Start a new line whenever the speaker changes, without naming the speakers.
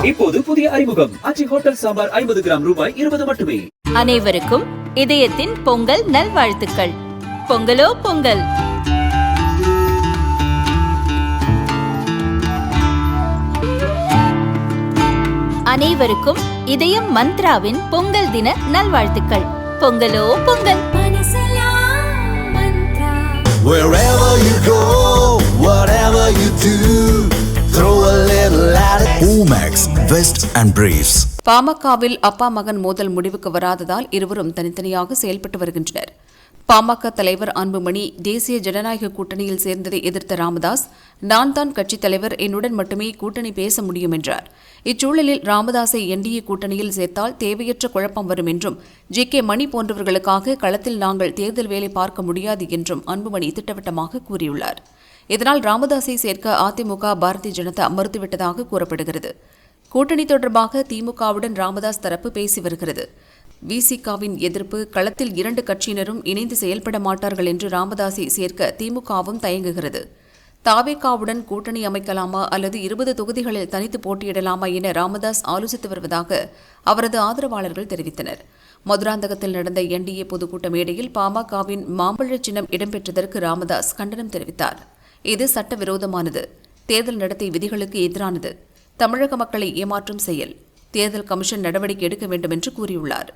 இப்போது புதிய அறிமுகம். அச்சி ஹோட்டல் சாம்பார் ஐம்பது கிராம் ரூபாய் இருபது மட்டுமே.
அனைவருக்கும் இதயத்தின் பொங்கல் நல்வாழ்த்துக்கள். பொங்கலோ பொங்கல். அனைவருக்கும் இதயம் மந்த்ராவின் பொங்கல் தின நல்வாழ்த்துக்கள். பொங்கலோ பொங்கல்.
மேக்ஸ் வெஸ்ட் அண்ட் பிரீஸ்
பாமகவில் அப்பா மகன் மோதல் முடிவுக்கு வராததால் இருவரும் தனித்தனியாக செயல்பட்டு வருகின்றனர். பாமக தலைவர் அன்புமணி தேசிய ஜனநாயக கூட்டணியில் சேர்ந்ததை எதிர்த்த ராமதாஸ் நான் தான் கட்சித் தலைவர் என்னுடன் மட்டுமே கூட்டணி பேச முடியும் என்றார். இச்சூழலில் ராமதாஸை என்டிஏ கூட்டணியில் சேர்த்தால் தேவையற்ற குழப்பம் வரும் என்றும் ஜி கே மணி போன்றவர்களுக்காக களத்தில் நாங்கள் தேர்தல் வேலை பார்க்க முடியாது என்றும் அன்புமணி திட்டவட்டமாக கூறியுள்ளார். இதனால் ராமதாஸை சேர்க்க அதிமுக பாரதிய ஜனதா மறுத்துவிட்டதாக கூறப்படுகிறது. கூட்டணி தொடர்பாக திமுகவுடன் ராமதாஸ் தரப்பு பேசி வருகிறது. விசிகாவின் எதிர்ப்பு களத்தில் இரண்டு கட்சியினரும் இணைந்து செயல்பட மாட்டார்கள் என்று ராமதாஸை சேர்க்க திமுகவும் தயங்குகிறது. தாவேகாவுடன் கூட்டணி அமைக்கலாமா அல்லது இருபது தொகுதிகளில் தனித்து போட்டியிடலாமா என ராமதாஸ் ஆலோசித்து வருவதாக அவரது ஆதரவாளர்கள் தெரிவித்தனர். மதுராந்தகத்தில் நடந்த என்டிஏ பொதுக்கூட்ட மேடையில் பாமகவின் மாம்பழ சின்னம் இடம்பெற்றதற்கு ராமதாஸ் கண்டனம் தெரிவித்தார். இது சட்டவிரோதமானது. தேர்தல் நடத்தை விதிகளுக்கு எதிரானது. தமிழக மக்களை ஏமாற்றும் செயல். தேர்தல் கமிஷன் நடவடிக்கை எடுக்க வேண்டும் என்று கூறியுள்ளார்.